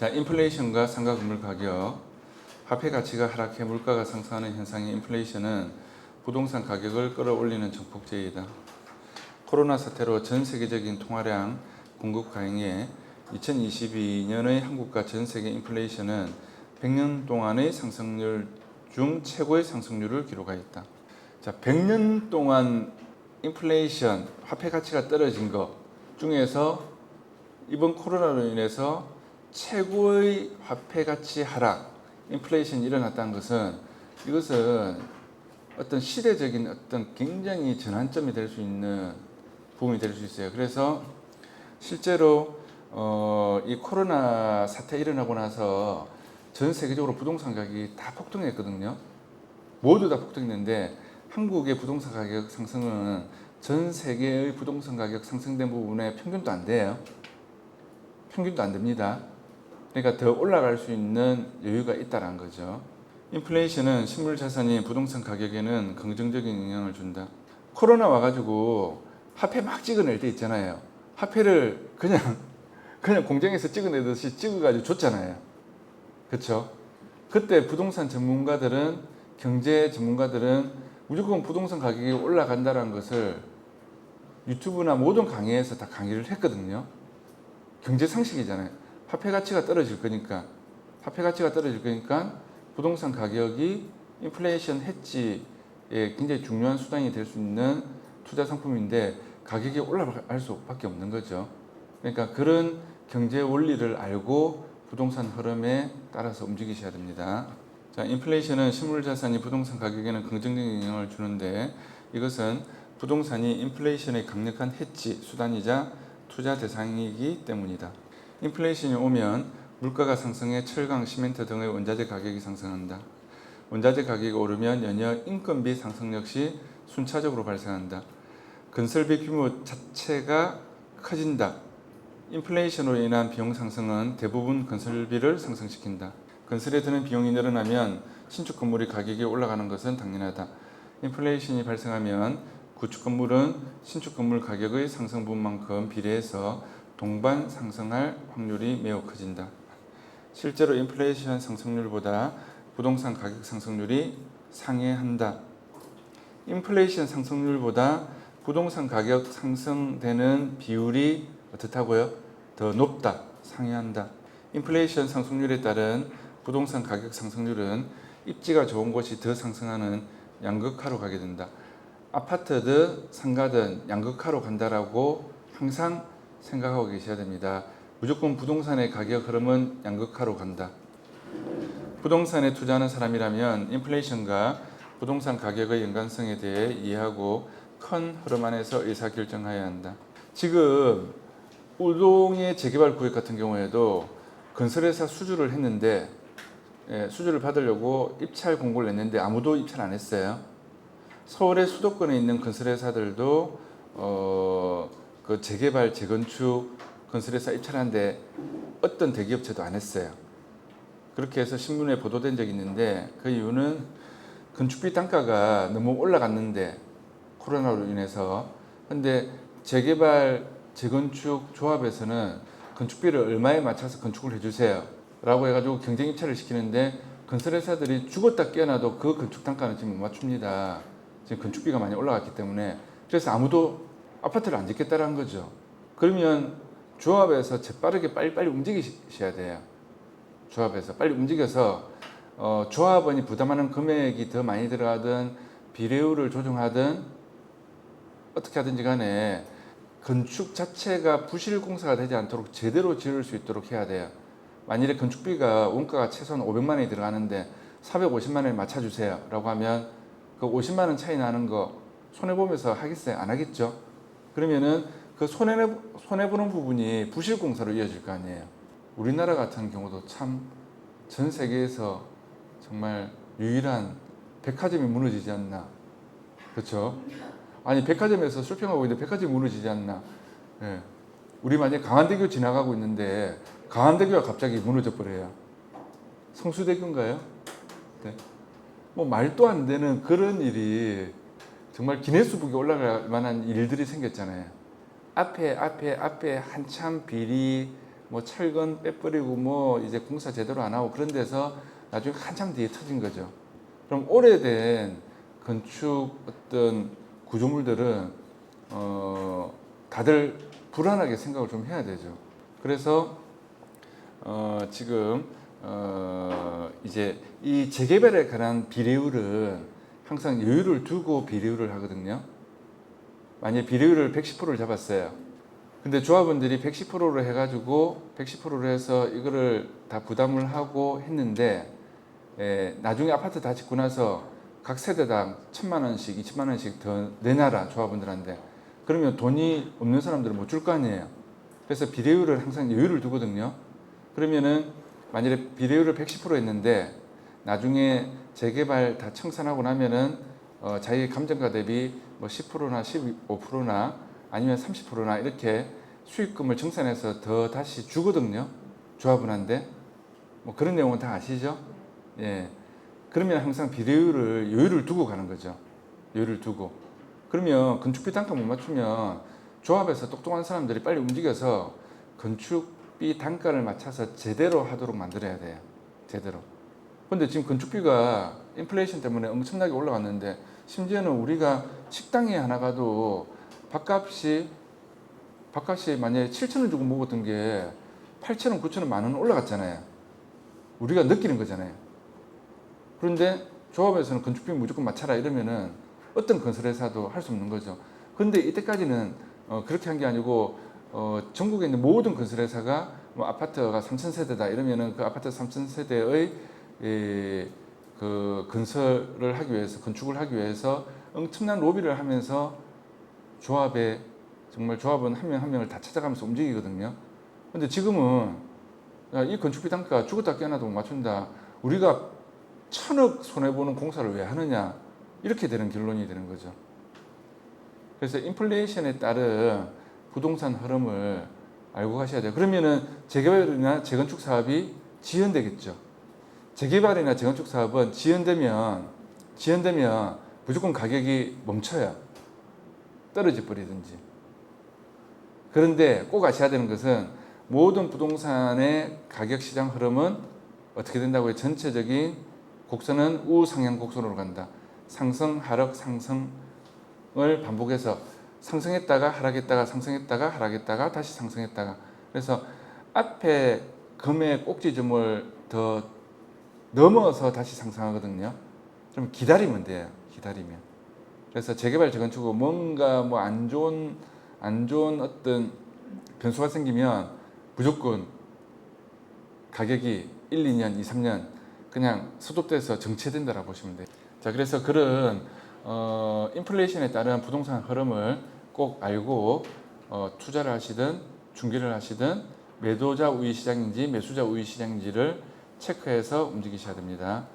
자, 인플레이션과 상가 건물 가격, 화폐 가치가 하락해 물가가 상승하는 현상의 인플레이션은 부동산 가격을 끌어올리는 정폭제이다. 코로나 사태로 전 세계적인 통화량 공급 과잉에 2022년의 한국과 전 세계 인플레이션은 100년 동안의 상승률 중 최고의 상승률을 기록하였다. 자, 100년 동안 인플레이션, 화폐 가치가 떨어진 것 중에서 이번 코로나로 인해서 최고의 화폐 가치 하락, 인플레이션이 일어났다는 것은 이것은 어떤 시대적인 어떤 굉장히 전환점이 될 수 있는 부분이 될 수 있어요. 그래서 실제로 어, 이 코로나 사태 일어나고 나서 전 세계적으로 부동산 가격이 다 폭등했거든요. 모두 다 폭등했는데 한국의 부동산 가격 상승은 전 세계의 부동산 가격 상승된 부분의 평균도 안 돼요. 평균도 안 됩니다. 그러니까 더 올라갈 수 있는 여유가 있다는 거죠. 인플레이션은 실물 자산인 부동산 가격에는 긍정적인 영향을 준다. 코로나 와가지고 화폐 막 찍어낼 때 있잖아요. 화폐를 그냥 그냥 공장에서 찍어내듯이 찍어가지고 줬잖아요. 그렇죠? 그때 부동산 전문가들은 경제 전문가들은 무조건 부동산 가격이 올라간다는 것을 유튜브나 모든 강의에서 다 강의를 했거든요. 경제 상식이잖아요. 화폐 가치가 떨어질 거니까 화폐 가치가 떨어질 거니까 부동산 가격이 인플레이션 해지에 굉장히 중요한 수단이 될 수 있는 투자 상품인데 가격이 올라갈 수밖에 없는 거죠. 그러니까 그런 경제 원리를 알고 부동산 흐름에 따라서 움직이셔야 됩니다. 자, 인플레이션은 실물 자산이 부동산 가격에는 긍정적인 영향을 주는데 이것은 부동산이 인플레이션의 강력한 해치 수단이자 투자 대상이기 때문이다. 인플레이션이 오면 물가가 상승해 철강, 시멘트 등의 원자재 가격이 상승한다. 원자재 가격이 오르면 연이어 인건비 상승 역시 순차적으로 발생한다. 건설비 규모 자체가 커진다. 인플레이션으로 인한 비용 상승은 대부분 건설비를 상승시킨다. 건설에 드는 비용이 늘어나면 신축 건물의 가격이 올라가는 것은 당연하다. 인플레이션이 발생하면 구축 건물은 신축 건물 가격의 상승 분만큼 비례해서 동반 상승할 확률이 매우 커진다. 실제로 인플레이션 상승률보다 부동산 가격 상승률이 상회한다. 인플레이션 상승률보다 부동산 가격 상승되는 비율이 어떻다고요? 더 높다, 상회한다. 인플레이션 상승률에 따른 부동산 가격 상승률은 입지가 좋은 곳이 더 상승하는 양극화로 가게 된다. 아파트든 상가든 양극화로 간다라고 항상 생각하고 계셔야 됩니다. 무조건 부동산의 가격 흐름은 양극화로 간다. 부동산에 투자하는 사람이라면 인플레이션과 부동산 가격의 연관성에 대해 이해하고 큰 흐름 안에서 의사 결정해야 한다. 지금 우동의 재개발 구역 같은 경우에도 건설회사 수주를 했는데 예, 수주를 받으려고 입찰 공고를 냈는데 아무도 입찰 안 했어요. 서울의 수도권에 있는 건설회사들도 어, 그 재개발, 재건축 건설회사 입찰하는데 어떤 대기업체도 안 했어요. 그렇게 해서 신문에 보도된 적이 있는데 그 이유는 건축비 단가가 너무 올라갔는데 코로나로 인해서 근데 재개발 재건축 조합에서는 건축비를 얼마에 맞춰서 건축을 해주세요 라고 해가지고 경쟁 입찰을 시키는데 건설회사들이 죽었다 깨어나도 그 건축 단가는 지금 못 맞춥니다 지금 건축비가 많이 올라갔기 때문에 그래서 아무도 아파트를 안 짓겠다라는 거죠 그러면 조합에서 재빠르게 빨리빨리 움직이셔야 돼요 조합에서 빨리 움직여서 어, 조합원이 부담하는 금액이 더 많이 들어가든 비례율을 조정하든 어떻게 하든지 간에 건축 자체가 부실 공사가 되지 않도록 제대로 지을 수 있도록 해야 돼요. 만일에 건축비가 원가가 최소한 500만 원이 들어가는데 450만 원에 맞춰주세요 라고 하면 그 50만 원 차이 나는 거 손해보면서 하겠어요? 안 하겠죠? 그러면은 그 손해, 손해 보는 부분이 부실 공사로 이어질 거 아니에요. 우리나라 같은 경우도 참 전 세계에서 정말 유일한 백화점이 무너지지 않나. 그렇죠? 아니 백화점에서 쇼핑하고 있는데 백화점이 무너지지 않나. 예. 우리 만약 강한대교 지나가고 있는데 강한대교가 갑자기 무너져 버려요. 성수대교인가요? 네. 뭐 말도 안 되는 그런 일이 정말 기네스북에 올라갈 만한 일들이 생겼잖아요. 앞에 앞에 앞에 한참 비리 뭐 철근 빼버리고 뭐 이제 공사 제대로 안 하고 그런 데서 나중에 한참 뒤에 터진 거죠. 그럼 오래된 건축 어떤 구조물들은 어 다들 불안하게 생각을 좀 해야 되죠. 그래서 어 지금 어 이제 이 재개발에 관한 비례율은 항상 여유를 두고 비례율을 하거든요. 만약 비례율을 110%를 잡았어요. 근데 조합원들이 110%로 해가지고 110%로 해서 이거를 다 부담을 하고 했는데 에, 나중에 아파트 다 짓고 나서 각 세대당 천만 원씩, 이천만 원씩 더 내놔라 조합원들한테. 그러면 돈이 없는 사람들은 못 줄 거 아니에요. 그래서 비례율을 항상 여유를 두거든요. 그러면은 만약에 비례율을 110% 했는데 나중에 재개발 다 청산하고 나면은 어, 자기 감정가 대비 뭐 10%나 15%나 아니면 30%나 이렇게 수익금을 정산해서 더 다시 주거든요. 조합원한테. 뭐 그런 내용은 다 아시죠? 예. 그러면 항상 비례율을 여유를 두고 가는 거죠. 여유를 두고. 그러면 건축비 단가 못 맞추면 조합에서 똑똑한 사람들이 빨리 움직여서 건축비 단가를 맞춰서 제대로 하도록 만들어야 돼요. 제대로. 근데 지금 건축비가 인플레이션 때문에 엄청나게 올라갔는데 심지어는 우리가 식당에 하나 가도 밥값이 밥값이 만약에 7천 원 주고 먹었던 게 8천 원, 9천 원, 만 원 올라갔잖아요. 우리가 느끼는 거잖아요. 그런데 조합에서는 건축비 무조건 맞춰라 이러면은 어떤 건설회사도 할 수 없는 거죠. 근데 이때까지는 어, 그렇게 한 게 아니고 어, 전국에 있는 모든 건설회사가 뭐 아파트가 3천 세대다 이러면은 그 아파트 3천 세대의 예, 그 건설을 하기 위해서 건축을 하기 위해서 엄청난 로비를 하면서 조합에 정말 조합은 한 명 한 명을 다 찾아가면서 움직이거든요. 근데 지금은 야, 이 건축비 단가 죽었다 깨어나도 못 맞춘다. 우리가 천억 손해 보는 공사를 왜 하느냐 이렇게 되는 결론이 되는 거죠. 그래서 인플레이션에 따른 부동산 흐름을 알고 가셔야 돼요. 그러면은 재개발이나 재건축 사업이 지연되겠죠. 재개발이나 재건축 사업은 지연되면 지연되면 무조건 가격이 멈춰요. 떨어져 버리든지. 그런데 꼭 아셔야 되는 것은 모든 부동산의 가격 시장 흐름은 어떻게 된다고요? 전체적인 곡선은 우상향 곡선으로 간다. 상승, 하락, 상승을 반복해서 상승했다가 하락했다가 상승했다가 하락했다가 다시 상승했다가 그래서 앞에 금의 꼭지점을 더 넘어서 다시 상승하거든요. 좀 기다리면 돼요. 기다리면. 그래서 재개발 재건축은 뭔가 뭐 안 좋은 안 좋은 어떤 변수가 생기면 무조건 가격이 1, 2년, 2, 3년 그냥 소독돼서 정체된다라고 보시면 돼요. 자, 그래서 그런 어, 인플레이션에 따른 부동산 흐름을 꼭 알고 어, 투자를 하시든 중개를 하시든 매도자 우위 시장인지 매수자 우위 시장인지를 체크해서 움직이셔야 됩니다.